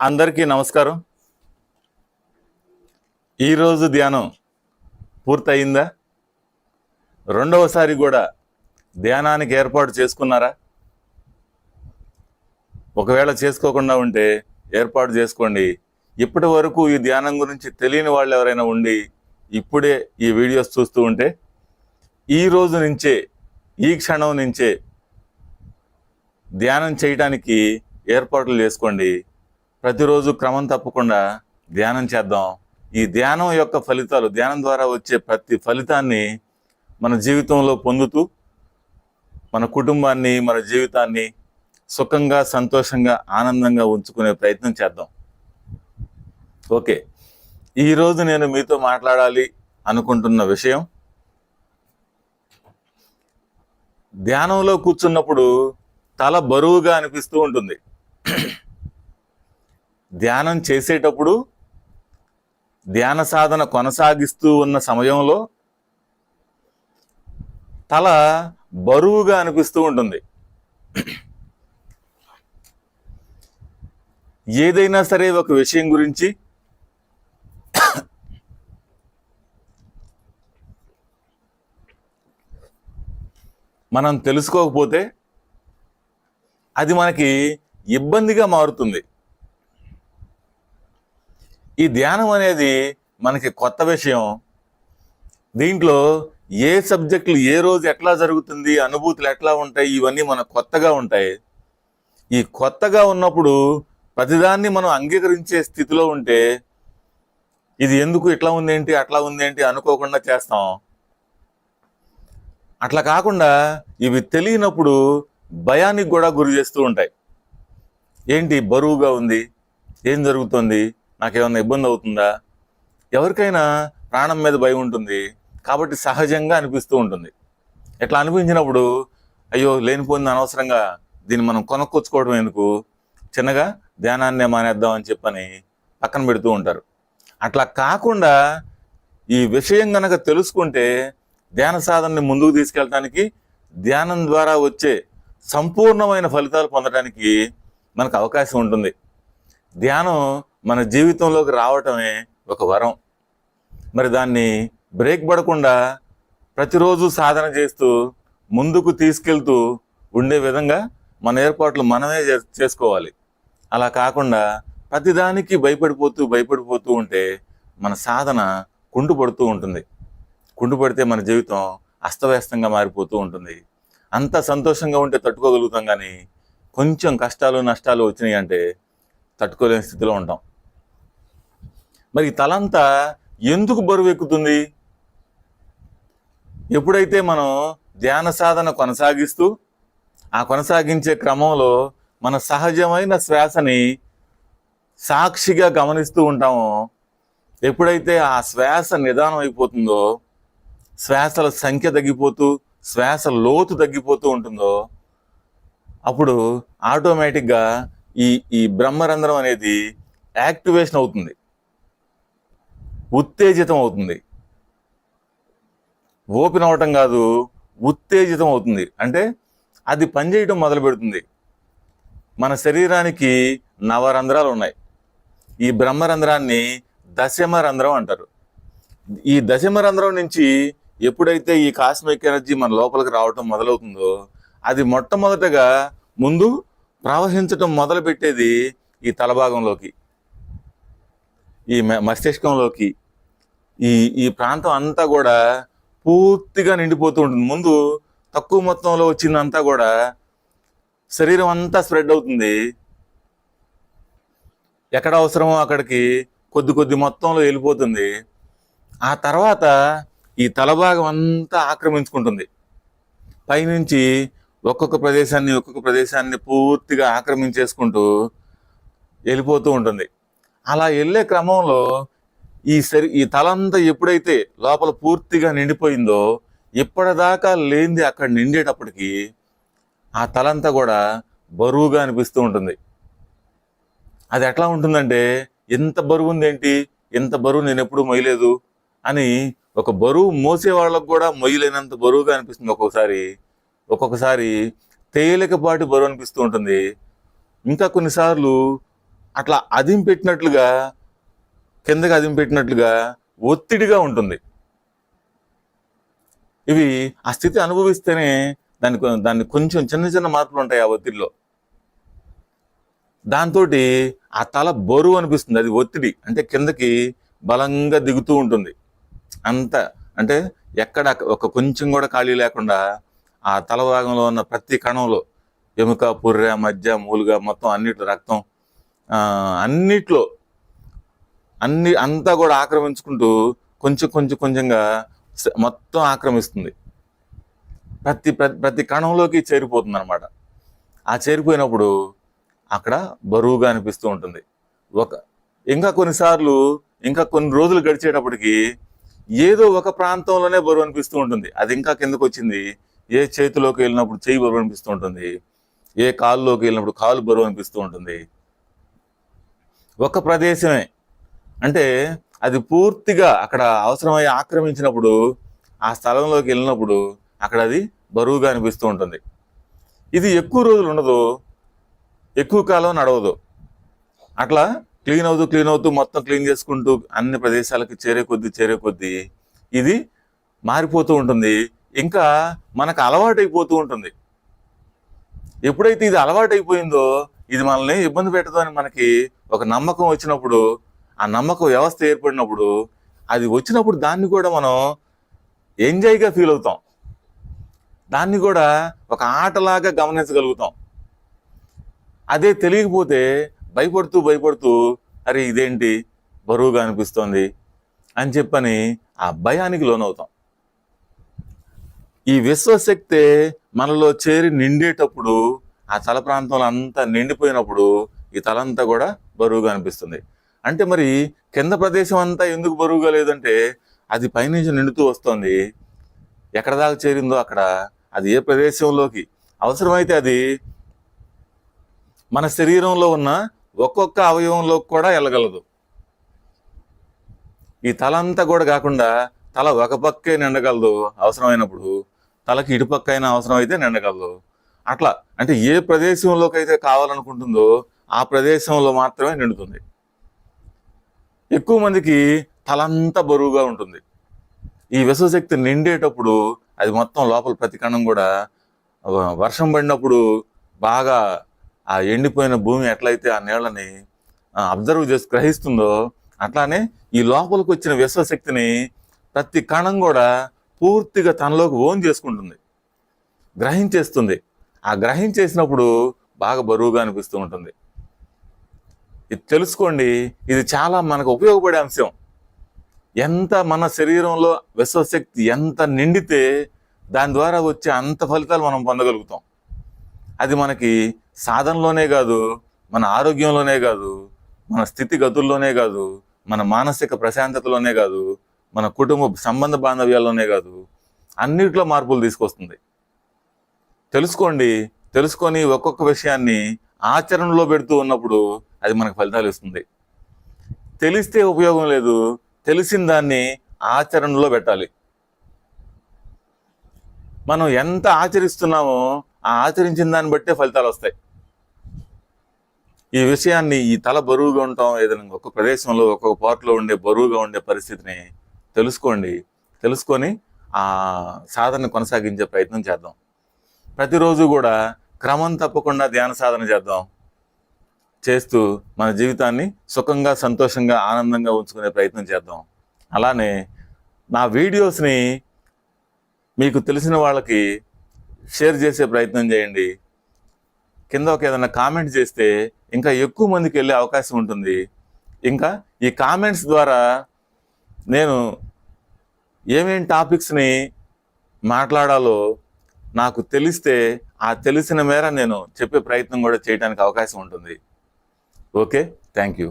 అందరికీ నమస్కారం. ఈరోజు ధ్యానం పూర్తయిందా? రెండవసారి కూడా ధ్యానానికి ఏర్పాటు చేసుకున్నారా? ఒకవేళ చేసుకోకుండా ఉంటే ఏర్పాటు చేసుకోండి. ఇప్పటి వరకు ఈ ధ్యానం గురించి తెలియని వాళ్ళు ఎవరైనా ఉండి ఇప్పుడే ఈ వీడియోస్ చూస్తూ ఉంటే ఈ రోజు నుంచే ఈ క్షణం నుంచే ధ్యానం చేయడానికి ఏర్పాట్లు చేసుకోండి. ప్రతిరోజు క్రమం తప్పకుండా ధ్యానం చేద్దాం. ఈ ధ్యానం యొక్క ఫలితాలు ధ్యానం ద్వారా వచ్చే ప్రతి ఫలితాన్ని మన జీవితంలో పొందుతూ మన కుటుంబాన్ని మన జీవితాన్ని సుఖంగా సంతోషంగా ఆనందంగా ఉంచుకునే ప్రయత్నం చేద్దాం. ఓకే. ఈరోజు నేను మీతో మాట్లాడాలి అనుకుంటున్న విషయం ధ్యానంలో కూర్చున్నప్పుడు తల బరువుగా అనిపిస్తూ ఉంటుంది. ధ్యానం చేసేటప్పుడు ధ్యాన సాధన కొనసాగిస్తూ ఉన్న సమయంలో తల బరువుగా అనిపిస్తూ ఉంటుంది. ఏదైనా సరే ఒక విషయం గురించి మనం తెలుసుకోకపోతే అది మనకి ఇబ్బందిగా మారుతుంది. ఈ ధ్యానం అనేది మనకి కొత్త విషయం. దీంట్లో ఏ సబ్జెక్టులు ఏ రోజు ఎట్లా జరుగుతుంది అనుభూతులు ఎట్లా ఉంటాయి ఇవన్నీ మనకు కొత్తగా ఉంటాయి. ఈ కొత్తగా ఉన్నప్పుడు ప్రతిదాన్ని మనం అంగీకరించే స్థితిలో ఉంటే ఇది ఎందుకు ఇట్లా ఉందేంటి అట్లా ఉందేంటి అనుకోకుండా చేస్తాం. అట్లా కాకుండా ఇవి తెలియనప్పుడు భయానికి కూడా గురి చేస్తూ ఉంటాయి. ఏంటి? బరువుగా ఉంది. ఏం జరుగుతుంది? నాకేమన్నా ఇబ్బంది అవుతుందా? ఎవరికైనా ప్రాణం మీద భయం ఉంటుంది. కాబట్టి సహజంగా అనిపిస్తూ ఉంటుంది. ఇట్లా అనిపించినప్పుడు అయ్యో లేనిపోయింది అనవసరంగా దీన్ని మనం కొనుక్కొచ్చుకోవడం ఎందుకు? చిన్నగా ధ్యానాన్నే మానేద్దాం అని చెప్పని పక్కన పెడుతూ ఉంటారు. అట్లా కాకుండా ఈ విషయం కనుక తెలుసుకుంటే ధ్యాన సాధనని ముందుకు తీసుకెళ్ళటానికి ధ్యానం ద్వారా వచ్చే సంపూర్ణమైన ఫలితాలు పొందడానికి మనకు అవకాశం ఉంటుంది. ధ్యానం మన జీవితంలోకి రావటమే ఒక వరం. మరి దాన్ని బ్రేక్ పడకుండా ప్రతిరోజు సాధన చేస్తూ ముందుకు తీసుకెళ్తూ ఉండే విధంగా మన ఏర్పాట్లు మనమే చే- చేసుకోవాలి. అలా కాకుండా ప్రతిదానికి భయపడిపోతూ భయపడిపోతూ ఉంటే మన సాధన కుంటుపడుతూ ఉంటుంది. కుంటుపడితే మన జీవితం అస్తవ్యస్తంగా మారిపోతూ ఉంటుంది. అంత సంతోషంగా ఉంటే తట్టుకోగలుగుతాం కానీ కొంచెం కష్టాలు నష్టాలు వచ్చినాయి అంటే తట్టుకోలేని స్థితిలో ఉంటాం. మరి తలంతా ఎందుకు బరువు ఎక్కుతుంది ఎప్పుడైతే మనం ధ్యాన సాధన కొనసాగిస్తూ ఆ కొనసాగించే క్రమంలో మన సహజమైన శ్వాసని సాక్షిగా గమనిస్తూ ఉంటామో ఎప్పుడైతే ఆ శ్వాస నిదానం అయిపోతుందో శ్వాసల సంఖ్య తగ్గిపోతూ శ్వాస లోతు తగ్గిపోతూ ఉంటుందో అప్పుడు ఆటోమేటిక్గా ఈ ఈ బ్రహ్మరంధ్రం అనేది యాక్టివేషన్ అవుతుంది. ఉత్తేజితం అవుతుంది. ఓపెన్ అవటం కాదు ఉత్తేజితం అవుతుంది. అంటే అది పనిచేయటం మొదలు పెడుతుంది. మన శరీరానికి నవరంధ్రాలు ఉన్నాయి. ఈ బ్రహ్మరంధ్రాన్ని దశమ రంధ్రం అంటారు. ఈ దశమ రంధ్రం నుంచి ఎప్పుడైతే ఈ కాస్మిక్ ఎనర్జీ మన లోపలికి రావటం మొదలవుతుందో అది మొట్టమొదటగా ముందు ప్రవహించటం మొదలు పెట్టేది ఈ తలభాగంలోకి ఈ మ- మస్తిష్కంలోకి. ఈ ఈ ప్రాంతం అంతా కూడా పూర్తిగా నిండిపోతూ ఉంటుంది. ముందు తక్కువ మొత్తంలో వచ్చిందంతా కూడా శరీరం అంతా స్ప్రెడ్ అవుతుంది. ఎక్కడ అవసరమో అక్కడికి కొద్ది కొద్ది మొత్తంలో వెళ్ళిపోతుంది. ఆ తర్వాత ఈ తలభాగం అంతా ఆక్రమించుకుంటుంది. పైనుంచి ఒక్కొక్క ప్రదేశాన్ని ఒక్కొక్క ప్రదేశాన్ని పూర్తిగా ఆక్రమించేసుకుంటూ వెళ్ళిపోతూ ఉంటుంది. అలా వెళ్ళే క్రమంలో ఈ శరీ ఈ తలంతా ఎప్పుడైతే లోపల పూర్తిగా నిండిపోయిందో ఇప్పటిదాకా లేనిది అక్కడ నిండేటప్పటికి ఆ తలంతా కూడా బరువుగా అనిపిస్తూ ఉంటుంది. అది ఎట్లా ఉంటుందంటే ఎంత బరువు ఉందేంటి? ఎంత బరువు నేను ఎప్పుడు మొయ్యలేదు అని ఒక బరువు మోసే వాళ్ళకు కూడా మొయ్యలేనంత బరువుగా అనిపిస్తుంది ఒక్కొక్కసారి. ఒక్కొక్కసారి తేలికపాటి బరువు అనిపిస్తూ ఉంటుంది. ఇంకా కొన్నిసార్లు అట్లా అదిం పెట్టినట్లుగా కిందకి అదిం పెట్టినట్లుగా ఒత్తిడిగా ఉంటుంది. ఇవి ఆ స్థితి అనుభవిస్తేనే దాని దాన్ని కొంచెం చిన్న చిన్న మార్పులు ఉంటాయి ఆ ఒత్తిడిలో. దాంతో ఆ తల బరువు అనిపిస్తుంది. అది ఒత్తిడి. అంటే కిందకి బలంగా దిగుతూ ఉంటుంది. అంత అంటే ఎక్కడ ఒక కొంచెం కూడా ఖాళీ లేకుండా ఆ తల భాగంలో ఉన్న ప్రతి కణంలో ఎముక పుర్రె మధ్య మూలుగా మొత్తం అన్నిట్లో రక్తం అన్నిట్లో అన్ని అంతా కూడా ఆక్రమించుకుంటూ కొంచెం కొంచెం కొంచెంగా మొత్తం ఆక్రమిస్తుంది. ప్రతి ప్రతి ప్రతి కణంలోకి చేరిపోతుంది అనమాట ఆ చేరిపోయినప్పుడు అక్కడ బరువుగా అనిపిస్తూ ఉంటుంది. ఒక ఇంకా కొన్నిసార్లు ఇంకా కొన్ని రోజులు గడిచేటప్పటికి ఏదో ఒక ప్రాంతంలోనే బరువు అనిపిస్తూ ఉంటుంది. అది ఇంకా కిందకు వచ్చింది. ఏ చేతిలోకి వెళ్ళినప్పుడు చేయి బరువు అనిపిస్తూ ఉంటుంది. ఏ కాలులోకి వెళ్ళినప్పుడు కాలు బరువు అనిపిస్తూ ఉంటుంది. ఒక ప్రదేశమే. అంటే అది పూర్తిగా అక్కడ అవసరమై ఆక్రమించినప్పుడు ఆ స్థలంలోకి వెళ్ళినప్పుడు అక్కడ అది బరువుగా అనిపిస్తూ ఉంటుంది. ఇది ఎక్కువ రోజులు ఉండదు. ఎక్కువ కాలం నడవదు. అట్లా క్లీన్ అవుతూ క్లీన్ అవుతూ మొత్తం క్లీన్ చేసుకుంటూ అన్ని ప్రదేశాలకు చేరే కొద్దీ చేరే కొద్దీ ఇది మారిపోతూ ఉంటుంది. ఇంకా మనకు అలవాటు ఉంటుంది. ఎప్పుడైతే ఇది అలవాటు ఇది మనల్ని ఇబ్బంది పెట్టదు అని మనకి ఒక నమ్మకం వచ్చినప్పుడు ఆ నమ్మకం వ్యవస్థ ఏర్పడినప్పుడు అది వచ్చినప్పుడు దాన్ని కూడా మనం ఎంజాయ్గా ఫీల్ అవుతాం. దాన్ని కూడా ఒక ఆటలాగా గమనించగలుగుతాం. అదే తెలియకపోతే భయపడుతూ భయపడుతూ అరే ఇదేంటి? బరువుగా అనిపిస్తోంది అని చెప్పని ఆ భయానికి లోనవుతాం. ఈ విశ్వశక్తే మనలో చేరి నిండేటప్పుడు ఆ తల ప్రాంతంలో అంతా నిండిపోయినప్పుడు ఈ తలంతా కూడా బరువుగా అనిపిస్తుంది. అంటే మరి కింద ప్రదేశం అంతా ఎందుకు బరువుగా లేదంటే అది పైనుంచి నిండుతూ వస్తుంది. ఎక్కడ దాకా చేరిందో అక్కడ అది ఏ ప్రదేశంలోకి? అవసరమైతే అది మన శరీరంలో ఉన్న ఒక్కొక్క అవయవంలోకి కూడా వెళ్ళగలదు ఈ తల అంతా కూడా కాకుండా తల ఒక పక్కే నిండగలదు అవసరమైనప్పుడు. తలకి ఇటుపక్క అయినా అవసరం అయితే నిండగలదు. అట్లా అంటే ఏ ప్రదేశంలోకి అయితే కావాలనుకుంటుందో ఆ ప్రదేశంలో మాత్రమే నిండుతుంది. ఎక్కువ మందికి తలంతా బరువుగా ఉంటుంది. ఈ విశ్వశక్తి నిండేటప్పుడు అది మొత్తం లోపల ప్రతి కణం కూడా వర్షం పడినప్పుడు బాగా ఆ ఎండిపోయిన భూమి ఎట్లయితే ఆ నీళ్ళని అబ్జర్వ్ చేసి గ్రహిస్తుందో అట్లానే ఈ లోపలికి వచ్చిన విశ్వశక్తిని ప్రతి కణం కూడా పూర్తిగా తనలోకి ఓన్ చేసుకుంటుంది గ్రహించేస్తుంది. ఆ గ్రహించేసినప్పుడు బాగా బరువుగా అనిపిస్తూ ఉంటుంది. ఇది తెలుసుకోండి ఇది చాలా మనకు ఉపయోగపడే అంశం. ఎంత మన శరీరంలో విశ్వశక్తి ఎంత నిండితే దాని ద్వారా వచ్చే అంత ఫలితాలు మనం పొందగలుగుతాం. అది మనకి సాధనలోనే కాదు మన ఆరోగ్యంలోనే కాదు మన స్థితిగతుల్లోనే కాదు మన మానసిక ప్రశాంతతలోనే కాదు మన కుటుంబ సంబంధ బాంధవ్యాల్లోనే కాదు అన్నిట్లో మార్పులు తీసుకొస్తుంది. తెలుసుకోండి తెలుసుకొని ఒక్కొక్క విషయాన్ని ఆచరణలో పెడుతూ ఉన్నప్పుడు అది మనకు ఫలితాలు ఇస్తుంది. తెలిస్తే ఉపయోగం లేదు తెలిసిన దాన్ని ఆచరణలో పెట్టాలి. మనం ఎంత ఆచరిస్తున్నామో ఆచరించిన దాన్ని బట్టే ఫలితాలు వస్తాయి. ఈ విషయాన్ని ఈ తల బరువుగా ఉండటం ఏదైనా ఒక్కొక్క ప్రదేశంలో ఒక్కొక్క పార్ట్లో ఉండే బరువుగా ఉండే పరిస్థితిని తెలుసుకోండి. తెలుసుకొని ఆ సాధన కొనసాగించే ప్రయత్నం చేద్దాం. ప్రతిరోజు కూడా క్రమం తప్పకుండా ధ్యాన సాధన చేద్దాం. చేస్తూ మన జీవితాన్ని సుఖంగా సంతోషంగా ఆనందంగా ఉంచుకునే ప్రయత్నం చేద్దాం. అలానే నా వీడియోస్ని మీకు తెలిసిన వాళ్ళకి షేర్ చేసే ప్రయత్నం చేయండి. కింద ఒక ఏదైనా కామెంట్ చేస్తే ఇంకా ఎక్కువ మందికి వెళ్ళే అవకాశం ఉంటుంది. ఇంకా ఈ కామెంట్స్ ద్వారా నేను ఏమేమి టాపిక్స్ని మాట్లాడాలో నాకు తెలిస్తే ఆ తెలిసిన మేర నేను చెప్పే ప్రయత్నం కూడా చేయడానికి అవకాశం ఉంటుంది. ఓకే? Thank you